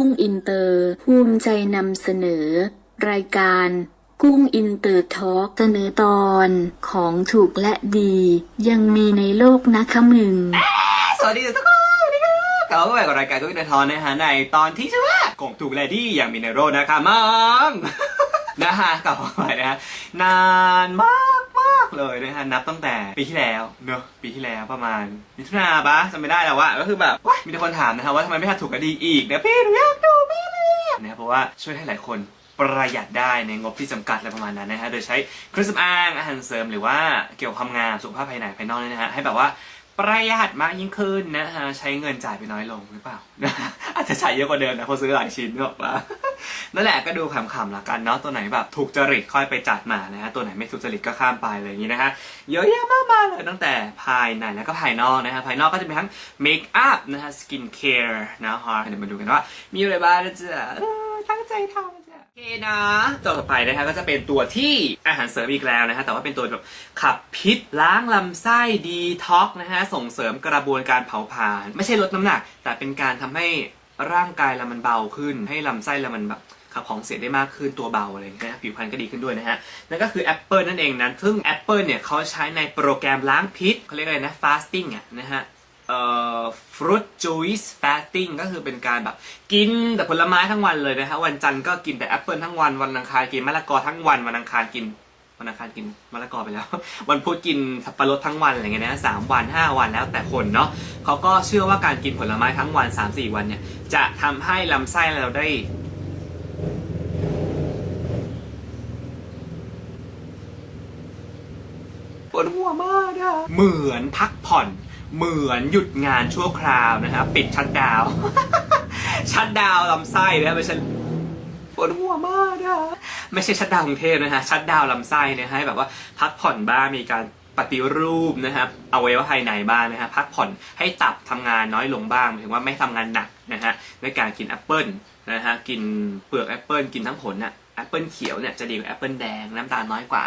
กุ้งอินเตอร์ ภูมิใจนำเสนอ รายการ กุ้งอินเตอร์ทอล์กเสนอตอนของถูกและดี ยังมีในโลกนะคะมึง สวัสดีทุกคนสวัสดีครับกลับมาพบกับรายการกุ้งอินเตอร์ทอนนะฮะในตอนที่ชื่อว่ากงถูกและดีอย่างมีในโรนะคะมังนะฮะกลับมาใหม่นะฮะนานมากากเลยนะฮะนับตั้งแต่ปีที่แล้วเนอะปีที่แล้วประมาณมิถุนาปะจำไม่ได้แล้วว่าก็คือแบบว้ามีแต่คนถามนะฮะว่าทำไมไม่ทำถูกกระดีอีกนะพี่หนูอยากดูพี่เลยนะเพราะว่าช่วยให้หลายคนประหยัดได้ในงบที่จำกัดอะไรประมาณนั้นนะฮะ โดยใช้เครื่องสำอางอาหารเสริมหรือว่าเกี่ยวกับความงามสุขภาพภายในภายนอกเนี่ยนะฮะ ให้แบบว่าประหยัดมากยิ่งขึ้นนะฮะ ใช้เงินจ่ายไปน้อยลงหรือเปล่า จจะใช้เยอะกว่าเดิมนะเพราะซื้อหลายชิ้นนึกอกปะนั่นแหละก็ดูขำๆละกันเนาะตัวไหนแบบถูกจริตค่อยไปจัดมานะฮะตัวไหนไม่ถูกจริตก็ข้ามไปอะไรอย่างนี้นะฮะเยอะแยะมากมายเลยตั้งแต่ภายในแล้วก็ภายนอกนะฮะภายนอกก็จะมีทั้งเมคอัพนะฮะสกินแคร์นะฮะเดี๋ยวมาดูกันว่า มีอะไรบ้างนะจ๊ะตั้งใจทำจะโอเคนะตัวต่อไปนะฮะก็จะเป็นตัวที่อาหารเสริมอีกแล้วนะฮะแต่ว่าเป็นตัวแบบขับพิษล้างลำไส้ดีท็อกนะฮะส่งเสริมกระบวนการเผาผลาญไม่ใช่ลดน้ำหนัก แต่เป็นการทำให้ ร่างกายเรามันเบาขึ้น ให้ลำไส้เรามันแบบขับของเสียได้มากขึ้นตัวเบาอะไรอย่างเงี้ยนะผิวพรรณก็ดีขึ้นด้วยนะฮะนั่นก็คือแอปเปิลนั่นเองนะซึ่งแอปเปิลเนี่ยเขาใช้ในโปรแกรมล้างพิษเขาเรียกอะไรนะ fasting อะนะฮะเอ่อ fruit juice fasting ก็คือเป็นการแบบกินแต่ผลไม้ทั้งวันเลยนะฮะวันจันทร์ก็กินแต่แอปเปิลทั้งวันวันอังคารกินมะละกอทั้งวันวันอังคารกิน วันอังคารกินมะละกอไปแล้ว วันพุธกินสับปะรดทั้งวันอะไรเงี้ยนะสามวันห้าวันแล้วแต่คนเนาะเขาก็เชื่อว่าการกินผลไม้ทั้งวันสามสี่วันเนี่ย จะทำให้ลำไส้เราได้ปวดหัวมากอะเหมือนพักผ่อน เหมือนหยุดงานชั่วคราวนะครับปิดชัดดาว ชัดดาวลำไส้นะไม่ใช่ ปวดหัวมากนะไม่ใช่ชัดดาวกรุงเทพนะฮะชัดดาวลำไส้นะฮะให้แบบว่าพักผ่อนบ้างมีการปฏิรูปนะครับเอาไว้ว่าภายในบ้างนะฮะพักผ่อนให้ตับทำงานน้อยลงบ้างหมายถึงว่าไม่ทำงานหนักนะฮะด้วยการกินแอปเปิลนะฮะกินเปลือกแอปเปิลกินทั้งผลน่ะ แอปเปิลเขียวเนี่ยจะดีกว่าแอปเปิลแดงน้ำตาลน้อยกว่า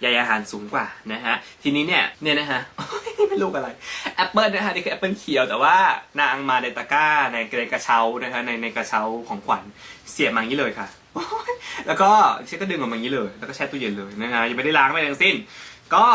ใยอาหารสูงกว่านะฮะทีนี้เนี่ยเนี่ยนะฮะนี่เป็นลูกอะไรแอปเปิลนะฮะนี่คือแอปเปิลเขียวแต่ว่านางมาในตะกร้าในกระเช้านะฮะในในกระเช้าของขวัญเสียบมาอย่างนี้เลยค่ะ แล้วก็เช็ก็ดึงออกมาอย่างนี้เลย แล้วก็แช่ตู้เย็นเลยนะฮะยังไม่ได้ล้างไม่ได้ทั้งสิ้น ก็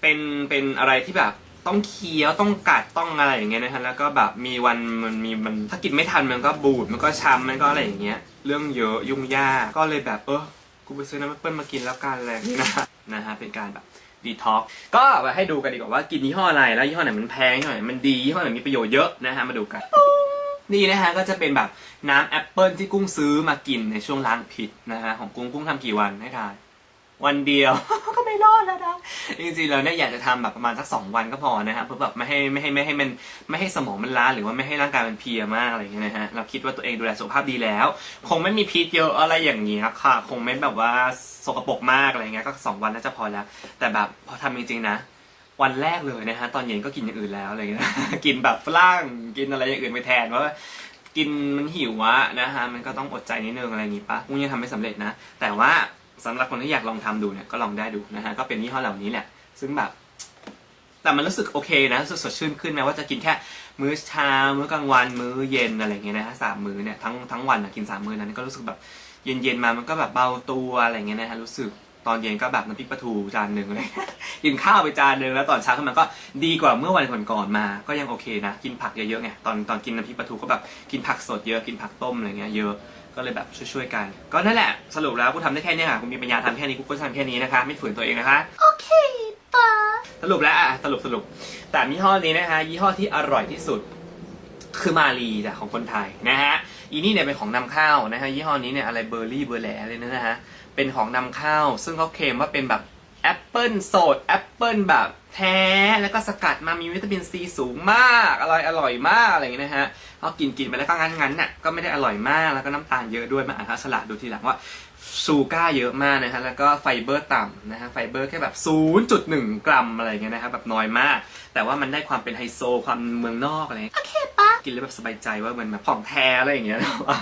เป็นเป็นอะไรที่แบบ ต้องเคี้ยวต้องกัดต้องอะไรอย่างเงี้ยนะฮะแล้วก็แบบมีวันมันมีมันถ้ากินไม่ทันมันก็บูดมันก็ช้ำมันก็อะไรอย่างเงี้ยเรื่องเยอะยุ่งยากก็เลยแบบเออกูไปซื้อน้ำแอปเปิ้ลมากินแล้วกันอะไรอย่างเลยนะนะฮะเป็นการแบบดีท็อกก็มาให้ดูกันดีกว่าว่ากินยี่ห้ออะไรแล้วยี่ห้อไหนมันแพงยี่ห้อไหนมันดียี่ห้อไหนมีประโยชน์เยอะนะฮะมาดูกันนี่นะฮะก็จะเป็นแบบน้ำแอปเปิลที่กุ้งซื้อมากินในช่วงล้างพิษนะฮะของกุ้งกุ้งทำกี่วันให้ทาย วันเดียว ก็ไม่รอดแล้วนะจริงๆแล้วเนี่ยอยากจะทำแบบประมาณสักสองวันก็พอนะฮะเพื่อแบบไม่ให้ไม่ให้ไม่ให้มันไม่ให้สมองมันล้าหรือว่าไม่ให้ร่างกายมันเพลียมากอะไรอย่างเงี้ยนะฮะเราคิดว่าตัวเองดูแลสุขภาพดีแล้ว คงไม่มีพิษเยอะอะไรอย่างเงี้ยค่ะ คงไม่แบบว่าสกปรกมากอะไรเงี้ยก็สองวันน่าจะพอแล้ว แต่แบบพอทำจริงๆนะวันแรกเลยนะฮะตอนเย็นก็กินอย่างอื่นแล้วอะไรเงี้ยกินแบบฝรั่งกินอะไรอย่างอื่นไปแทนเพราะว่ากินมันหิวอะนะฮะมันก็ต้องอดใจนิดนึงอะไรอย่างงี้ปะกุ้งยังทำไม่สำเร็จนะ แต่ว่า สำหรับคนที่อยากลองทำดูเนี่ยก็ลองได้ดูนะฮะก็เป็นยี่ห้อเหล่านี้แหละซึ่งแบบ แต่มันรู้สึกโอเคนะรู้สึกสดชื่นขึ้นแม้ว่าจะกินแค่มื้อเช้ามื้อกลางวันมื้อเย็นอะไรเงี้ยนะฮะสามมื้อเนี่ยทั้งทั้งวันอะกินสามมื้อนั้นก็รู้สึกแบบเย็นๆมามันก็แบบเบาตัวอะไรเงี้ยนะฮะรู้สึกตอนเย็นก็แบบน้ำพริกปลาทูจานหนึ่งเลยกินข้าวไปจานหนึ่งแล้วตอนเช้าขึ้นมาก็ดีกว่าเมื่อวันก่อนๆมา ก็ยังโอเคนะ กินผักเยอะๆไงตอนตอนกินน้ำพริกปลาทูก็แบบกินผักสดเยอะกินผักต้มอะไรเงี้ยเยอะ ก็เลยแบบช่วยๆกัน ก็นั่นแหละสรุปแล้วกูทำได้แค่เนี้ยค่ะกูมีปัญญาทำแค่นี้กูก็ทำแค่นี้นะคะ ไม่ฝืนตัวเองนะคะ โอเคป้าสรุปแล้วอะสรุปสรุปแต่ยี่ห้อนี้นะคะยี่ห้อที่อร่อยที่สุดคือมาลีจ้ะของคนไทยนะฮะอีนี่เนี่ยเป็นของนำเข้านะฮะยี่ห้อนี้เนี่ยอะไรเบอร์รี่เบอร์แหลเลยนะฮะเป็นของนำเข้า ซึ่งเขาเคลมว่าเป็นแบบแอ ปเปิลสดแอปเปิลแบบแท้แล้วก็สกัดมามีวิตามินซีสูงมากอร่อยอร่อยมากอะไรอย่างเงี้ยนะฮะเอากินกินไปแล้วก็งั้นงั้นๆน่ะก็ไม่ได้อร่อยมากแล้วก็น้ำตาลเยอะด้วยมาอ่านฉลากดูทีหลังว่า ชูก้าเยอะมากนะฮะแล้วก็ไฟเบอร์ต่ำนะฮะไฟเบอร์แค่แบบ 0.1 กรัมอะไรเงี้ยนะครับแบบน้อยมาก แต่ว่ามันได้ความเป็นไฮโซความเมืองนอกอะไรเงี้ยโอเคป้ากินแล้วแบบสบายใจว่ามันแบบของแท้อะไรอย่างเงี้ยนะว่า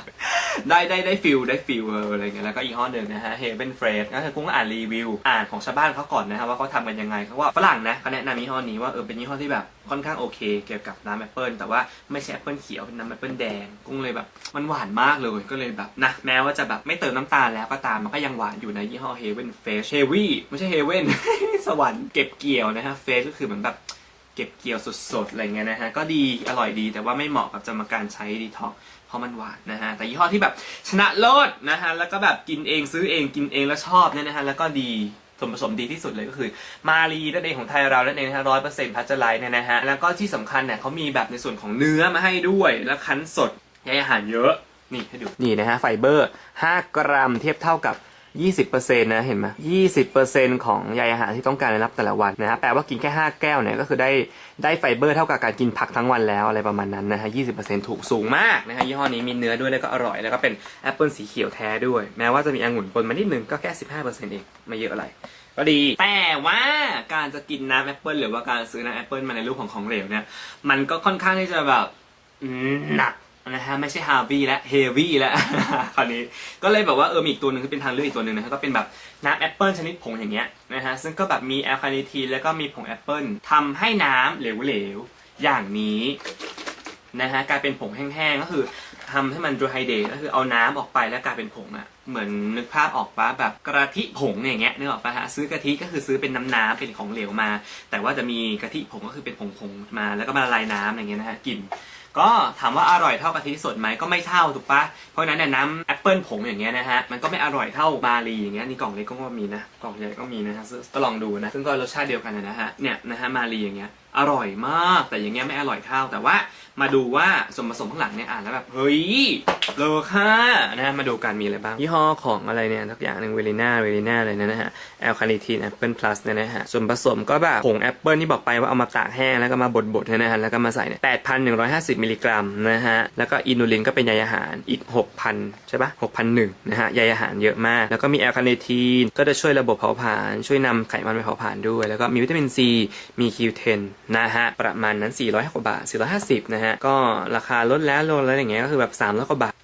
ได้ได้ได้ฟิลได้ฟิลเอออะไรเงี้ยแล้วก็อีกห้อหนึ่งนะฮะเฮเ e นเฟรชก็คือกุ้งอ่านรีวิว อ่านของชาวบ้านเขาก่อนนะฮะว่าเขาทำกันยังไงเขาว่าฝรั่งนะเขาแนะนำยี่ห้อนี้ว่าเออเป็นยี่ห้อที่แบบค่อนข้างโอเค เกี่ยวกับน้ำแอปเปิลแต่ว่าไม่ใช่แอปเปิลเขียวเป็นน้ำแอปเปิลแดงกุ้งเลยแบบมันหวานมากเลยก็เลยแบบนะแม้ว่าจะแบบไม่เติมน้ำตาลแล้วก็ตามมันก็ยังหวานอยู่ในยี่ห้อเฮเ e นเฟรชเฮวี่ไม่ใช่เฮเว่นสวรรค์เก็บเกี่ยวนะฮะเฟรชก็คือเหมือนแบบเก็บเกี่ยวสดๆอะไรเงี้ยนะฮะก็ดีอร่อยดีแต่ว่าไม่เหมาะกับจะมาการใช้ดีท็อกเพราะมันหวานนะฮะแต่ยี่ห้อที่แบบชนะเลิศนะฮะแล้วก็แบบกินเองซื้อเองกินเองแล้วชอบเนี่ยนะฮะแล้วก็ดีส่วนผสมดีที่สุดเลยก็คือมารีนั่นเองของไทยเรานั่นเองนะฮะร้อยเปอร์เซ็นต์พัชไลท์เนี่ยนะฮะแล้วก็ที่สำคัญเนี่ยเขามีแบบในส่วนของเนื้อมาให้ด้วย แล้วคั้นสดใยอาหารเยอะ นี่ให้ดู นี่นะฮะไฟเบอร์ 5 กรัมเทียบเท่ากับ 20%นะเห็นไหม20%ของใยอาหารที่ต้องการได้รับแต่ละวันนะฮะแปลว่ากินแค่ 5 แก้วเนี่ยก็คือได้ได้ไฟเบอร์เท่ากับการกินผักทั้งวันแล้วอะไรประมาณนั้นนะฮะ20%ถูกสูงมากนะฮะยี่ห้อนี้มีเนื้อด้วยแล้วก็อร่อยแล้วก็เป็นแอปเปิลสีเขียวแท้ด้วย แม้ว่าจะมีองุ่นปนมานิดนึงก็แค่ 15%เองไม่เยอะอะไรก็ดี แต่ว่าการจะกินน้ำแอปเปิลหรือว่าการซื้อน้ำแอปเปิลมาในรูปของของเหลวเนี่ยมันก็ค่อนข้างที่จะแบบหนัก นะฮะไม่ใช่ฮาวีและเฮวี่แล้วคราวนี้ก็เลยแบบว่าเออมีอีกตัวหนึ่งที่เป็นทางเลือกอีกตัวหนึ่งนะฮะก็เป็นแบบน้ำแอปเปิลชนิดผงอย่างเงี้ยนะฮะซึ่งก็แบบมีแอลคาลิทีนแล้วก็มีผงแอปเปิลทำให้น้ำเหลวๆอย่างนี้นะฮะกลายเป็นผงแห้งๆก็คือทำให้มันดรไฮเดตก็คือเอาน้ำออกไปแล้วกลายเป็นผงอะ เหมือนนึกภาพออกปะแบบกะทิผงอย่างเงี้ยนึกออกปะฮะซื้อกะทิก็คือซื้อเป็นน้ำๆเป็นของเหลวมา แต่ว่าจะมีกะทิผงก็คือเป็นผงๆมาแล้วก็มาละลายน้ำอย่างเงี้ยนะฮะกินก็ถามว่าอร่อยเท่ากะทิสดไหมก็ไม่เท่าถูกปะเพราะนั้นเนี่ยน้ำแอปเปิลผงอย่างเงี้ยนะฮะมันก็ไม่อร่อยเท่าบาลีอย่างเงี้ยนี่กล่องเล็กก็มีนะกล่องใหญ่ก็มีนะฮะซึ่งก็ลองดูนะซึ่งก็รสชาติเดียวกันนะฮะเนี่ยนะฮะมาลีอย่างเงี้ยอร่อยมาก แต่อย่างเงี้ยไม่อร่อยเท่าแต่ว่ามาดูว่าส่วนผสมข้างหลังเนี่ยอ่านแล้วแบบเฮ้ยเลอค่านะฮะมาดูกันมีอะไรบ้างยี่ห้อของอะไรเนี่ยทุกอย่างหนึ่งเวลิน่าเวลิน่าเลยนะฮะแอลคาเนทีนแอปเปิลพลัสเนี่ยนะฮะส่วนผสมก็แบบผงแอปเปิลที่บอกไปว่าเอามาตากแห้งแล้วก็มาบดๆเนี่ยนะฮะแล้วก็มาใส่เนี่ย8,150มิลลิกรัมนะฮะแล้วก็อินูลินก็เป็นใยอาหารอีก6,000ใช่ปะ6,001นหนึ่งนะฮะใยอาหารเยอะมาก แล้วก็มีแอลคาเนทีนก็จะช่วยระบบเผาผลาญช่วยนำไขมันไปเผาผลาญด้วย แล้วก็มีวิตามินซีมีคิวเทนนะฮะประมาณนั้น400กว่าบาท450นะฮะก็ราคาลดแล้วลดแล้วอย่างเงี้ยก็คือแบบ300กว่าบาท